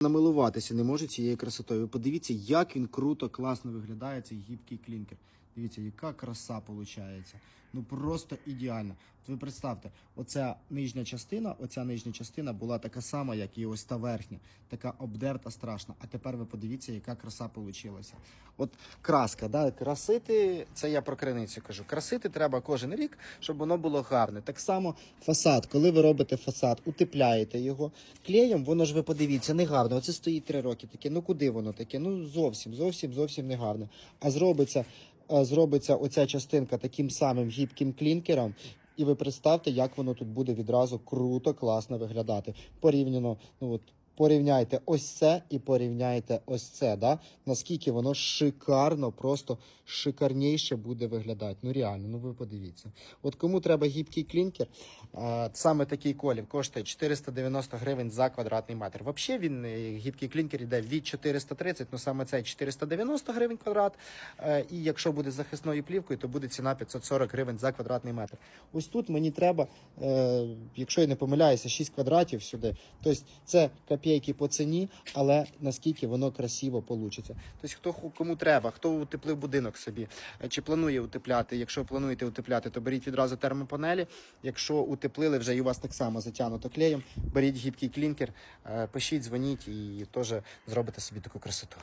намилуватися не можу цією красотою. Подивіться, як він круто, класно виглядає цей гібкий клінкер. Дивіться, яка краса виходить. Ну просто ідеально. От ви представте, оця нижня частина, оця нижня частина була така сама, як і ось та верхня, така обдерта страшна. А тепер ви подивіться, яка краса вийшла. От краска, да, красити, це я про криницю кажу. Красити треба кожен рік, щоб воно було гарне. Так само фасад, коли ви робите фасад, утепляєте його клеєм, воно ж ви подивіться, не гарно. Оце стоїть три роки таке. Ну куди воно таке? Ну зовсім, зовсім, зовсім не гарне. А зробиться, зробиться оця частинка таким самим гібким клінкером. І ви представте, як воно тут буде відразу круто, класно виглядати. Порівняно, ну от порівняйте ось це і порівняйте ось це. Да? Наскільки воно шикарно, просто шикарніше буде виглядати. Ну реально, ну ви подивіться. От кому треба гібкий клінкер, саме такий колір коштує 490 гривень за квадратний метр. Взагалі він е, гібкий клінкер йде від 430, ну саме цей 490 гривень квадрат. Е, І якщо буде захисною плівкою, то буде ціна 540 гривень за квадратний метр. Ось тут мені треба, е, якщо я не помиляюся, 6 квадратів сюди. Тобто це копійки по ціні, але наскільки воно красиво вийде. Тобто, хто кому треба, хто утеплив будинок собі, е, чи планує утепляти. Якщо плануєте утепляти, то беріть відразу термопанелі. Якщо утеплили вже і у вас так само затягнуто клеєм, беріть гібкий клінкер, е, пишіть, дзвоніть і теж зробите собі таку красоту.